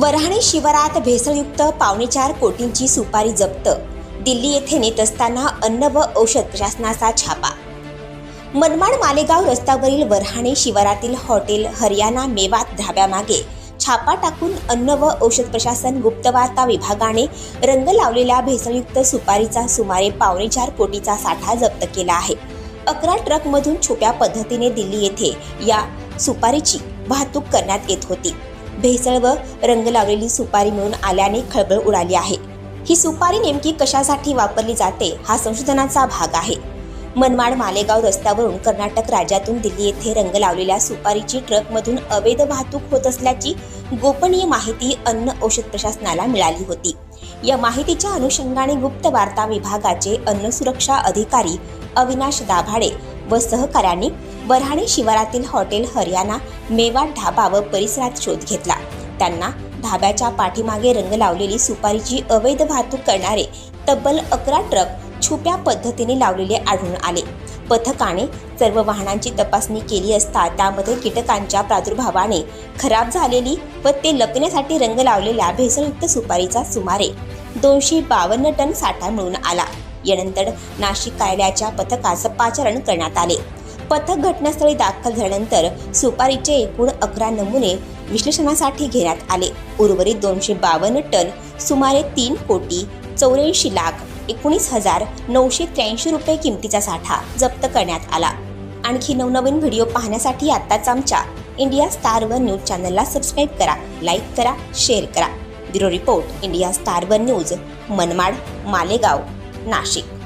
वऱ्हाणी शिवारात भेसळयुक्त पावणेचार कोटींची सुपारी जप्त. दिल्ली येथे नेत असताना अन्न व औषध प्रशासनाचा छापा. मनमाड मालेगाव रस्त्यावरील वऱ्हाणे शिवारातील हॉटेल हरियाणा मेवात धाब्यामागे छापा टाकून अन्न व औषध प्रशासन गुप्तवार्ता विभागाने रंग लावलेल्या भेसळयुक्त सुपारीचा सुमारे पावणेचार कोटीचा साठा जप्त केला आहे. अकरा ट्रकमधून छुप्या पद्धतीने दिल्ली येथे या सुपारीची वाहतूक करण्यात येत होती. भेसळ व रंग लावलेली सुपारी मिळून आल्याने खळबळ उडाली आहे. ही सुपारी नेमकी कशासाठी वापरली जाते हा संशोधनाचा भाग आहे. मनमाड मालेगाव रस्त्यावरून कर्नाटक राज्यातून दिल्ली येथे रंग लावलेल्या सुपारीची ट्रकमधून अवैध वाहतूक होत असल्याची गोपनीय माहिती अन्न औषध प्रशासनाला मिळाली होती. या माहितीच्या अनुषंगाने गुप्त वार्ता विभागाचे अन्न सुरक्षा अधिकारी अविनाश दाभाडे व सहकाऱ्यांनी बऱ्हाणे शिवारातील हॉटेल हरियाणा मेवाड ढाबा व परिसरात शोध घेतला. त्यांना ढाब्याच्या पाठीमागे रंग लावलेली सुपारीची अवैध वाहतूक करणारे तब्बल अकरा ट्रक छुप्या पद्धतीने लावलेले आढळून आले. पथकाने सर्व वाहनांची तपासणी केली असता त्यामध्ये कीटकांच्या प्रादुर्भावाने खराब झालेली व ते लपण्यासाठी रंग लावलेल्या भेसळयुक्त सुपारीचा सुमारे दोनशे बावन्न टन साठा मिळून आला. यानंतर नाशिक कार्यालयाच्या पथकाचं पाचारण करण्यात आले. पथक घटनास्थळी दाखल झाल्यानंतर सुपारीचे एकूण अकरा नमुने विश्लेषणासाठी घेण्यात आले. उर्वरित दोनशे बावन्न टन सुमारे तीन कोटी चौऱ्याऐंशी लाख एकोणीस हजार नऊशे त्र्याऐंशी रुपये किमतीचा साठा जप्त करण्यात आला. आणखी नवनवीन व्हिडिओ पाहण्यासाठी आत्ताच आमच्या इंडिया स्टार वन न्यूज चॅनलला सबस्क्राईब करा लाईक करा शेअर करा. Bureau report India star one news Manmad Malegaon. Nashik